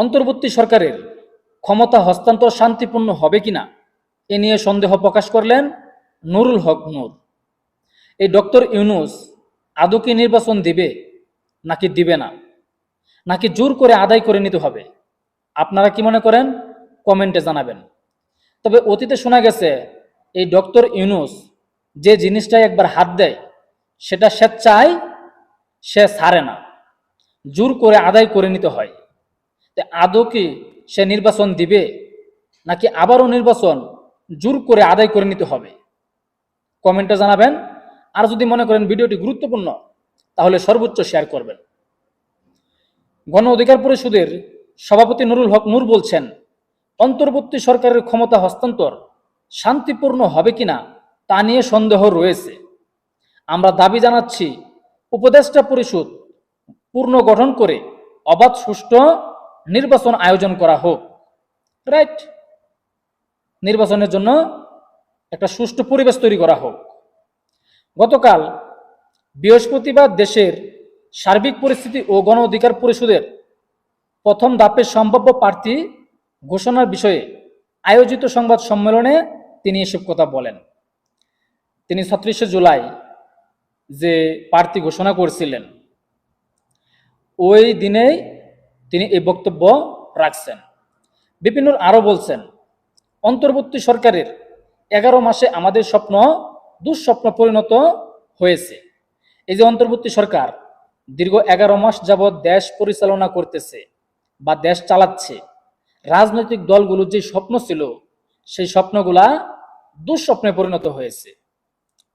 অন্তর্বর্তী সরকারের ক্ষমতা হস্তান্তর শান্তিপূর্ণ হবে কিনা এ নিয়ে সন্দেহ প্রকাশ করলেন নুরুল হক নূর। এই ডক্টর ইউনুস আদৌ কি নির্বাচন দিবে নাকি দিবে না? নাকি জোর করে আদায় করে নিতে হবে? আপনারা কি মনে করেন? কমেন্টে জানাবেন। তবে অতীতে শোনা গেছে, এই ডক্টর ইউনুস যে জিনিসটাই একবার হাত দেয়, সেটা স্বেচ্ছায় সে ছাড়ে না। জোর করে আদায় করে নিতে হয়। তে আদৌ কি সে নির্বাচন দিবে, নাকি আবারও নির্বাচন জোর করে আদায় করে নিতে হবে? কমেন্টে জানাবেন। আর যদি মনে করেন ভিডিওটি গুরুত্বপূর্ণ, তাহলে সর্বোচ্চ শেয়ার করবেন। গণ অধিকার পরিষদের সভাপতি নুরুল হক নূর বলছেন, অন্তর্বর্তী সরকারের ক্ষমতা হস্তান্তর শান্তিপূর্ণ হবে কিনা তা নিয়ে সন্দেহ রয়েছে। আমরা দাবি জানাচ্ছি, উপদেষ্টা পরিষদ পূর্ণ গঠন করে অবাধ, সুষ্ঠু নির্বাচন আয়োজন করা হোক। রাইট নির্বাচনের জন্য একটা সুষ্ঠু পরিবেশ তৈরি করা হোক। গতকাল বৃহস্পতিবার দেশের সার্বিক পরিস্থিতি ও গণ অধিকার পরিষদের প্রথম ধাপের সম্ভাব্য প্রার্থী ঘোষণার বিষয়ে আয়োজিত সংবাদ সম্মেলনে তিনি এসব কথা বলেন। তিনি ছত্রিশে জুলাই যে প্রার্থী ঘোষণা করছিলেন, ওই দিনেই তিনি এই বক্তব্য রাখছেন। বিপিনুর আরও বলছেন, অন্তর্বর্তী সরকারের এগারো মাসে আমাদের স্বপ্ন দুঃস্বপ্ন পরিণত হয়েছে। এই যে অন্তর্বর্তী সরকার দীর্ঘ এগারো মাস যাবৎ দেশ পরিচালনা করতেছে বা দেশ চালাচ্ছে, রাজনৈতিক দলগুলোর যে স্বপ্ন ছিল, সেই স্বপ্নগুলা দুঃস্বপ্নে পরিণত হয়েছে।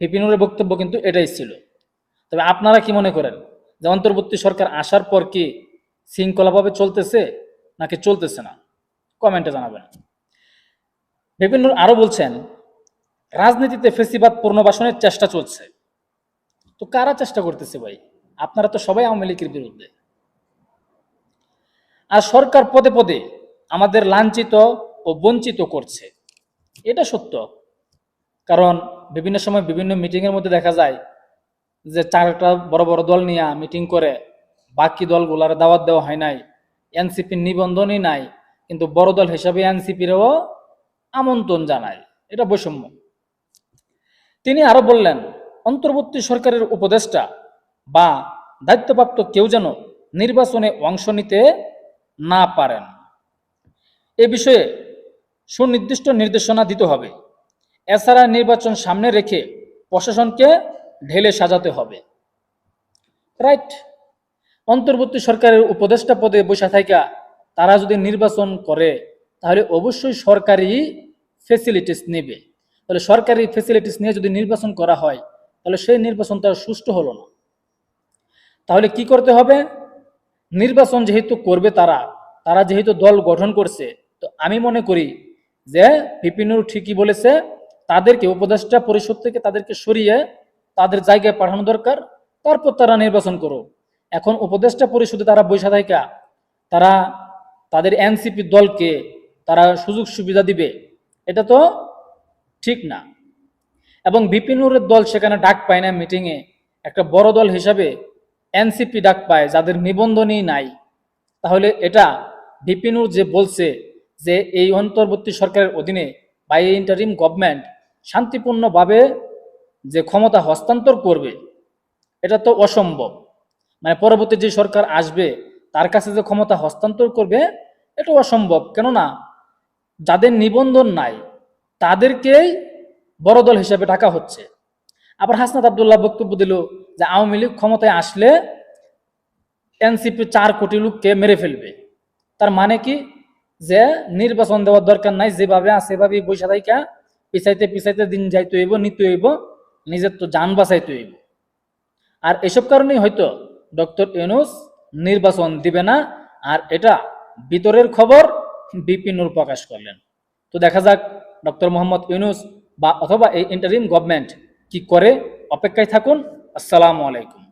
বিপিনুরের বক্তব্য কিন্তু এটাই ছিল। তবে আপনারা কি মনে করেন যে অন্তর্বর্তী সরকার আসার পর কি শৃঙ্খলাভাবে চলতেছে নাকি চলতেছে না? কমেন্টে জানাবেন। বিপিনুর আরও বলছেন, রাজনীতিতে ফেসিবাদ পুনর্বাসনের চেষ্টা চলছে। তো কারা চেষ্টা করতেছে ভাই? আপনারা তো সবাই আওয়ামী লীগের বিরুদ্ধে। আর সরকার পদে পদে আমাদের লাঞ্ছিত ও বঞ্চিত করছে। এটা সত্য। কারণ বিভিন্ন সময় বিভিন্ন মিটিংয়ের মধ্যে দেখা যায় যে চারটা বড় বড় দল নিয়ে মিটিং করে বাকি দলগুলার দাওয়াত দেওয়া হয় নাই এনসিপির নিবন্ধনই নাই, কিন্তু বড় দল হিসাবে এনসিপিরও আমন্ত্রণ জানায়। এটা বৈষম্য। তিনি আরও বললেন, অন্তর্বর্তী সরকারের উপদেষ্টা বা দায়িত্বপ্রাপ্ত কেউ যেন নির্বাচনে অংশ নিতে না পারেন। এ বিষয়ে সুনির্দিষ্ট নির্দেশনা দিতে হবে। এছাড়া নির্বাচন সামনে রেখে প্রশাসনকে ঢেলে সাজাতে হবে। রাইট? অন্তর্বর্তী সরকারের উপদেষ্টা পদে বসে থাকা তারা যদি নির্বাচন করে, তাহলে অবশ্যই সরকারি ফেসিলিটিস নেবে। তাহলে সরকারি ফেসিলিটিস নিয়ে যদি নির্বাচন করা হয়, তাহলে সেই নির্বাচন তার সুষ্ঠু হলো না। তাহলে কি করতে হবে? নির্বাচন যেহেতু করবে তারা তারা যেহেতু দল গঠন করছে, তো আমি মনে করি যে বিপিনুর ঠিকই বলেছে, তাদেরকে উপদেষ্টা পরিষদ থেকে তাদেরকে সরিয়ে তাদের জায়গায় পাঠানো দরকার, তারপর তারা নির্বাচন করো এখন উপদেষ্টা পরিষদে তারা বৈশা থাকা তারা তাদের এনসিপি দলকে তারা সুযোগ সুবিধা দিবে, এটা তো ঠিক না। এবং বিপিনুরের দল সেখানে ডাক পায় না মিটিংয়ে, একটা বড় দল হিসাবে এনসিপি ডাক পায় যাদের নিবন্ধনই নাই। তাহলে এটা বিপিনুর যে বলছে যে এই অন্তর্বর্তী সরকারের অধীনে বা এই ইন্টারিম গভর্নমেন্ট শান্তিপূর্ণভাবে যে ক্ষমতা হস্তান্তর করবে, এটা তো অসম্ভব। মানে পরবর্তী যে সরকার আসবে, তার কাছে যে ক্ষমতা হস্তান্তর করবে, এটা অসম্ভব। কেননা, যাদের নিবন্ধন নাই, তাদেরকেই বড় দল হিসেবে ডাকা হচ্ছে। আবার হাসনাত আবদুল্লাহ বক্তব্য দিল যে আওয়ামী লীগ ক্ষমতায় আসলে এনসিপি চার কোটি লোককে মেরে ফেলবে। তার মানে কি? যে নির্বাচন দেওয়ার দরকার নাই, যেভাবে আছে সেভাবেই বৈশা থাইকা, পিছাইতে পিছাইতে দিন যাইতে হইব, নিতে হইব, নিজের তো যান বাঁচাইতে হইব। আর এসব কারণেই হয়তো ডক্টর ইউনুস নির্বাচন দিবে না। আর এটা ভিতরের খবর বিপিনুর প্রকাশ করলেন। তো দেখা যাক ডক্টর মোহাম্মদ ইউনুস বা অথবা এই ইন্টারিম গভর্নমেন্ট কি করে। অপেক্ষায় থাকুন। আসসালামু আলাইকুম।